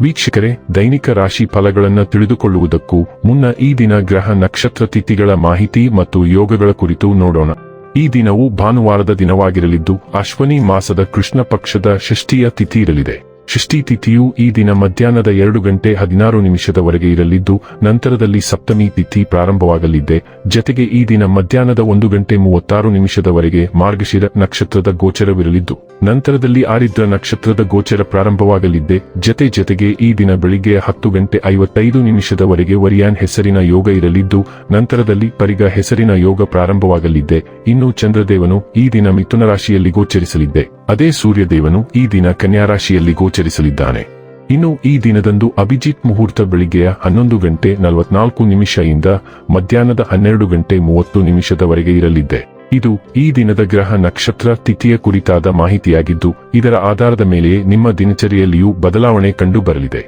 ವೀಕ್ಷಕರೇ, ದೈನಿಕ ರಾಶಿ ಫಲಗಳನ್ನು ತಿಳಿದುಕೊಳ್ಳುವುದಕ್ಕೂ ಮುನ್ನ ಈ ದಿನ ಗ್ರಹ ನಕ್ಷತ್ರ ತಿಥಿಗಳ ಮಾಹಿತಿ ಮತ್ತು ಯೋಗಗಳ ಕುರಿತು ನೋಡೋಣ. ಈ ದಿನವು ಭಾನುವಾರದ ದಿನವಾಗಿರಲಿದ್ದು, ಅಶ್ವನಿ ಮಾಸದ ಕೃಷ್ಣ ಪಕ್ಷದ ಷಷ್ಠಿಯ ತಿಥಿ ಇರಲಿದೆ. ಷಷ್ಠಿ ತಿಥಿಯು ಈ ದಿನ ಮಧ್ಯಾಹ್ನದ ಎರಡು ಗಂಟೆ ಹದಿನಾರು ನಿಮಿಷದವರೆಗೆ ಇರಲಿದ್ದು, ನಂತರದಲ್ಲಿ ಸಪ್ತಮಿ ತಿಥಿ ಪ್ರಾರಂಭವಾಗಲಿದೆ. ಜತೆಗೆ ಈ ದಿನ ಮಧ್ಯಾಹ್ನದ ಒಂದು ಗಂಟೆ ಮೂವತ್ತಾರು ನಿಮಿಷದವರೆಗೆ ಮಾರ್ಗಶಿರ ನಕ್ಷತ್ರದ ಗೋಚರವಿರಲಿದ್ದು, ನಂತರದಲ್ಲಿ ಆರಿದ್ರ ನಕ್ಷತ್ರದ ಗೋಚರ ಪ್ರಾರಂಭವಾಗಲಿದೆ. ಜತೆ ಜತೆಗೆ ಈ ದಿನ ಬೆಳಿಗ್ಗೆ ಹತ್ತು ಗಂಟೆ ಐವತ್ತೈದು ನಿಮಿಷದವರೆಗೆ ವರಿಯಾನ್ ಹೆಸರಿನ ಯೋಗ ಇರಲಿದ್ದು, ನಂತರದಲ್ಲಿ ಪರಿಗ ಹೆಸರಿನ ಯೋಗ ಪ್ರಾರಂಭವಾಗಲಿದೆ. ಇನ್ನು ಚಂದ್ರದೇವನು ಈ ದಿನ ಮಿಥುನ ರಾಶಿಯಲ್ಲಿ ಗೋಚರಿಸಲಿದ್ದೆ ಅದೇ ಸೂರ್ಯದೇವನು ಈ ದಿನ ಕನ್ಯಾ ರಾಶಿಯಲ್ಲಿ ಗೋಚರಿಸಲಿದ್ದಾನೆ. ಇನ್ನು ಈ ದಿನದಂದು ಅಭಿಜಿತ್ ಮುಹೂರ್ತ ಬೆಳಿಗ್ಗೆಯ ಹನ್ನೊಂದು ಗಂಟೆ ನಲವತ್ನಾಲ್ಕು ಇಂದ ಮಧ್ಯಾಹ್ನದ ಹನ್ನೆರಡು ಗಂಟೆ ಮೂವತ್ತು ನಿಮಿಷದವರೆಗೆ ಇರಲಿದೆ ಇದು ಈ ದಿನದ ಗ್ರಹ ನಕ್ಷತ್ರ ತಿಥಿಯ ಕುರಿತಾದ ಮಾಹಿತಿಯಾಗಿದ್ದು, ಇದರ ಆಧಾರದ ಮೇಲೆಯೇ ನಿಮ್ಮ ದಿನಚರಿಯಲ್ಲಿಯೂ ಬದಲಾವಣೆ ಕಂಡು ಬರಲಿದೆ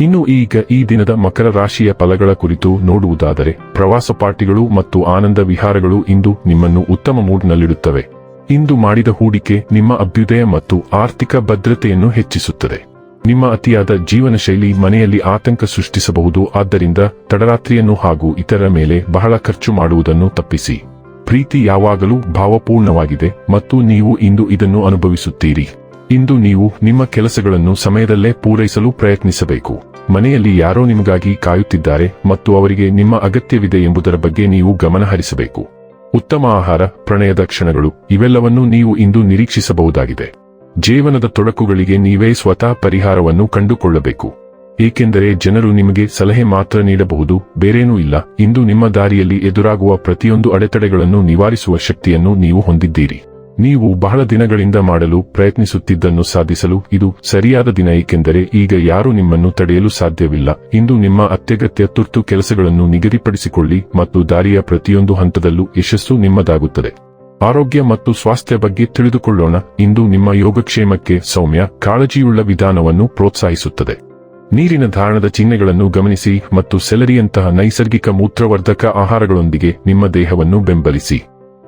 ಇನ್ನು ಈಗ ಈ ದಿನದ ಮಕರ ರಾಶಿಯ ಫಲಗಳ ಕುರಿತು ನೋಡುವುದಾದರೆ, ಪ್ರವಾಸ ಪಾರ್ಟಿಗಳು ಮತ್ತು ಆನಂದ ವಿಹಾರಗಳು ಇಂದು ನಿಮ್ಮನ್ನು ಉತ್ತಮ ಮೂಡ್ನಲ್ಲಿಡುತ್ತವೆ ಇಂದು ಮಾಡಿದ ಹೂಡಿಕೆ ನಿಮ್ಮ ಅಭ್ಯುದಯ ಮತ್ತು ಆರ್ಥಿಕ ಭದ್ರತೆಯನ್ನು ಹೆಚ್ಚಿಸುತ್ತದೆ. ನಿಮ್ಮ ಅತಿಯಾದ ಜೀವನ ಶೈಲಿ ಮನೆಯಲ್ಲಿ ಆತಂಕ ಸೃಷ್ಟಿಸಬಹುದು, ಆದ್ದರಿಂದ ತಡರಾತ್ರಿಯನ್ನು ಹಾಗೂ ಇತರ ಮೇಲೆ ಬಹಳ ಖರ್ಚು ಮಾಡುವುದನ್ನು ತಪ್ಪಿಸಿ. ಪ್ರೀತಿ ಯಾವಾಗಲೂ ಭಾವಪೂರ್ಣವಾಗಿದೆ ಮತ್ತು ನೀವು ಇಂದು ಇದನ್ನು ಅನುಭವಿಸುತ್ತೀರಿ. ಇಂದು ನೀವು ನಿಮ್ಮ ಕೆಲಸಗಳನ್ನು ಸಮಯದಲ್ಲೇ ಪೂರೈಸಲು ಪ್ರಯತ್ನಿಸಬೇಕು. ಮನೆಯಲ್ಲಿ ಯಾರೋ ನಿಮಗಾಗಿ ಕಾಯುತ್ತಿದ್ದಾರೆ ಮತ್ತು ಅವರಿಗೆ ನಿಮ್ಮ ಅಗತ್ಯವಿದೆ ಎಂಬುದರ ಬಗ್ಗೆ ನೀವು ಗಮನ ಹರಿಸಬೇಕು ಉತ್ತಮ ಆಹಾರ ಪ್ರಣಯದ ಕ್ಷಣಗಳು ಇವೆಲ್ಲವನ್ನೂ ನೀವು ಇಂದು ನಿರೀಕ್ಷಿಸಬಹುದಾಗಿದೆ. ಜೀವನದ ತೊಡಕುಗಳಿಗೆ ನೀವೇ ಸ್ವತಃ ಪರಿಹಾರವನ್ನು ಕಂಡುಕೊಳ್ಳಬೇಕು. ಏಕೆಂದರೆ ಜನರು ನಿಮಗೆ ಸಲಹೆ ಮಾತ್ರ ನೀಡಬಹುದು, ಬೇರೇನೂ ಇಲ್ಲ. ಇಂದು ನಿಮ್ಮ ದಾರಿಯಲ್ಲಿ ಎದುರಾಗುವ ಪ್ರತಿಯೊಂದು ಅಡೆತಡೆಗಳನ್ನು ನಿವಾರಿಸುವ ಶಕ್ತಿಯನ್ನು ನೀವು ಹೊಂದಿದ್ದೀರಿ. ನೀವು ಬಹಳ ದಿನಗಳಿಂದ ಮಾಡಲು ಪ್ರಯತ್ನಿಸುತ್ತಿದ್ದನ್ನು ಸಾಧಿಸಲು ಇದು ಸರಿಯಾದ ದಿನ, ಏಕೆಂದರೆ ಈಗ ಯಾರು ನಿಮ್ಮನ್ನು ತಡೆಯಲು ಸಾಧ್ಯವಿಲ್ಲ. ಇಂದು ನಿಮ್ಮ ಅತ್ಯಗತ್ಯ ತುರ್ತು ಕೆಲಸಗಳನ್ನು ನಿಗದಿಪಡಿಸಿಕೊಳ್ಳಿ ಮತ್ತು ದಾರಿಯ ಪ್ರತಿಯೊಂದು ಹಂತದಲ್ಲೂ ಯಶಸ್ಸು ನಿಮ್ಮದಾಗುತ್ತದೆ. ಆರೋಗ್ಯ ಮತ್ತು ಸ್ವಾಸ್ಥ್ಯ ಬಗ್ಗೆ ತಿಳಿದುಕೊಳ್ಳೋಣ. ಇಂದು ನಿಮ್ಮ ಯೋಗಕ್ಷೇಮಕ್ಕೆ ಸೌಮ್ಯ, ಕಾಳಜಿಯುಳ್ಳ ವಿಧಾನವನ್ನು ಪ್ರೋತ್ಸಾಹಿಸುತ್ತದೆ. ನೀರಿನ ಧಾರಣದ ಚಿಹ್ನೆಗಳನ್ನು ಗಮನಿಸಿ ಮತ್ತು ಸೆಲರಿಯಂತಹ ನೈಸರ್ಗಿಕ ಮೂತ್ರವರ್ಧಕ ಆಹಾರಗಳೊಂದಿಗೆ ನಿಮ್ಮ ದೇಹವನ್ನು ಬೆಂಬಲಿಸಿ.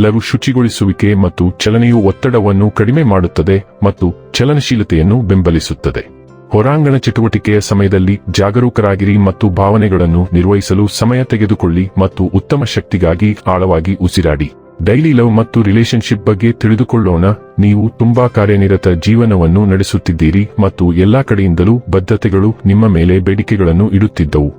ಲಘು ಶುಚಿಗೊಳಿಸುವಿಕೆ ಮತ್ತು ಚಲನೆಯು ಒತ್ತಡವನ್ನು ಕಡಿಮೆ ಮಾಡುತ್ತದೆ ಮತ್ತು ಚಲನಶೀಲತೆಯನ್ನು ಬೆಂಬಲಿಸುತ್ತದೆ. ಹೊರಾಂಗಣ ಚಟುವಟಿಕೆಯ ಸಮಯದಲ್ಲಿ ಜಾಗರೂಕರಾಗಿರಿ ಮತ್ತು ಭಾವನೆಗಳನ್ನು ನಿರ್ವಹಿಸಲು ಸಮಯ ತೆಗೆದುಕೊಳ್ಳಿ ಮತ್ತು ಉತ್ತಮ ಶಕ್ತಿಗಾಗಿ ಆಳವಾಗಿ ಉಸಿರಾಡಿ. ಡೈಲಿ ಲವ್ ಮತ್ತು ರಿಲೇಶನ್ಶಿಪ್ ಬಗ್ಗೆ ತಿಳಿದುಕೊಳ್ಳೋಣ. ನೀವು ತುಂಬಾ ಕಾರ್ಯನಿರತ ಜೀವನವನ್ನು ನಡೆಸುತ್ತಿದ್ದೀರಿ ಮತ್ತು ಎಲ್ಲಾ ಕಡೆಯಿಂದಲೂ ಬದ್ಧತೆಗಳು ನಿಮ್ಮ ಮೇಲೆ ಬೇಡಿಕೆಗಳನ್ನು ಇಡುತ್ತಿದ್ದವು.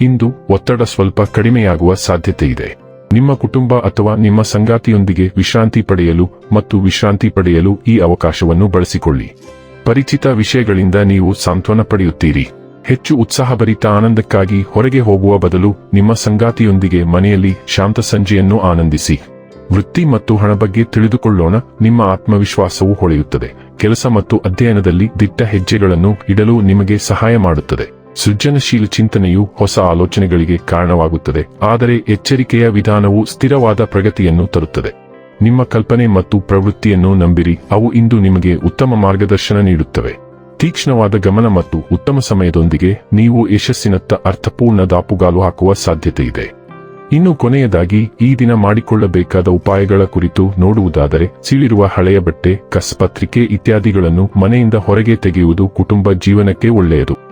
ಇಂದು ಒತ್ತಡ ಸ್ವಲ್ಪ ಕಡಿಮೆಯಾಗುವ ಸಾಧ್ಯತೆ ಇದೆ ನಿಮ್ಮ ಕುಟುಂಬ ಅಥವಾ ನಿಮ್ಮ ಸಂಗಾತಿಯೊಂದಿಗೆ ವಿಶ್ರಾಂತಿ ಪಡೆಯಲು ಮತ್ತು ವಿಶ್ರಾಂತಿ ಪಡೆಯಲು ಈ ಅವಕಾಶವನ್ನು ಬಳಸಿಕೊಳ್ಳಿ. ಪರಿಚಿತ ವಿಷಯಗಳಿಂದ ನೀವು ಸಾಂತ್ವನ ಪಡೆಯುತ್ತೀರಿ. ಹೆಚ್ಚು ಉತ್ಸಾಹಭರಿತ ಆನಂದಕ್ಕಾಗಿ ಹೊರಗೆ ಹೋಗುವ ಬದಲು ನಿಮ್ಮ ಸಂಗಾತಿಯೊಂದಿಗೆ ಮನೆಯಲ್ಲಿ ಶಾಂತ ಸಂಜೆಯನ್ನು ಆನಂದಿಸಿ. ವೃತ್ತಿ ಮತ್ತು ಹಣ ಬಗ್ಗೆ ತಿಳಿದುಕೊಳ್ಳೋಣ, ನಿಮ್ಮ ಆತ್ಮವಿಶ್ವಾಸವು ಹೊಳೆಯುತ್ತದೆ. ಕೆಲಸ ಮತ್ತು ಅಧ್ಯಯನದಲ್ಲಿ ದಿಟ್ಟ ಹೆಜ್ಜೆಗಳನ್ನು ಇಡಲು ನಿಮಗೆ ಸಹಾಯ ಮಾಡುತ್ತದೆ. ಸೃಜನಶೀಲ ಚಿಂತನೆಯು ಹೊಸ ಆಲೋಚನೆಗಳಿಗೆ ಕಾರಣವಾಗುತ್ತದೆ, ಆದರೆ ಎಚ್ಚರಿಕೆಯ ವಿಧಾನವು ಸ್ಥಿರವಾದ ಪ್ರಗತಿಯನ್ನು ತರುತ್ತದೆ. ನಿಮ್ಮ ಕಲ್ಪನೆ ಮತ್ತು ಪ್ರವೃತ್ತಿಯನ್ನು ನಂಬಿರಿ, ಅವು ಇಂದು ನಿಮಗೆ ಉತ್ತಮ ಮಾರ್ಗದರ್ಶನ ನೀಡುತ್ತವೆ. ತೀಕ್ಷ್ಣವಾದ ಗಮನ ಮತ್ತು ಉತ್ತಮ ಸಮಯದೊಂದಿಗೆ ನೀವು ಯಶಸ್ಸಿನತ್ತ ಅರ್ಥಪೂರ್ಣ ದಾಪುಗಾಲು ಹಾಕುವ ಸಾಧ್ಯತೆ ಇದೆ. ಇನ್ನು ಕೊನೆಯದಾಗಿ, ಈ ದಿನ ಮಾಡಿಕೊಳ್ಳಬೇಕಾದ ಉಪಾಯಗಳ ಕುರಿತು ನೋಡುವುದಾದರೆ, ಸೀಳಿರುವ ಹಳೆಯ ಬಟ್ಟೆ ಕಸ್ಪತ್ರಿಕೆ ಇತ್ಯಾದಿಗಳನ್ನು ಮನೆಯಿಂದ ಹೊರಗೆ ತೆಗೆಯುವುದು ಕುಟುಂಬ ಜೀವನಕ್ಕೆ ಒಳ್ಳೆಯದು.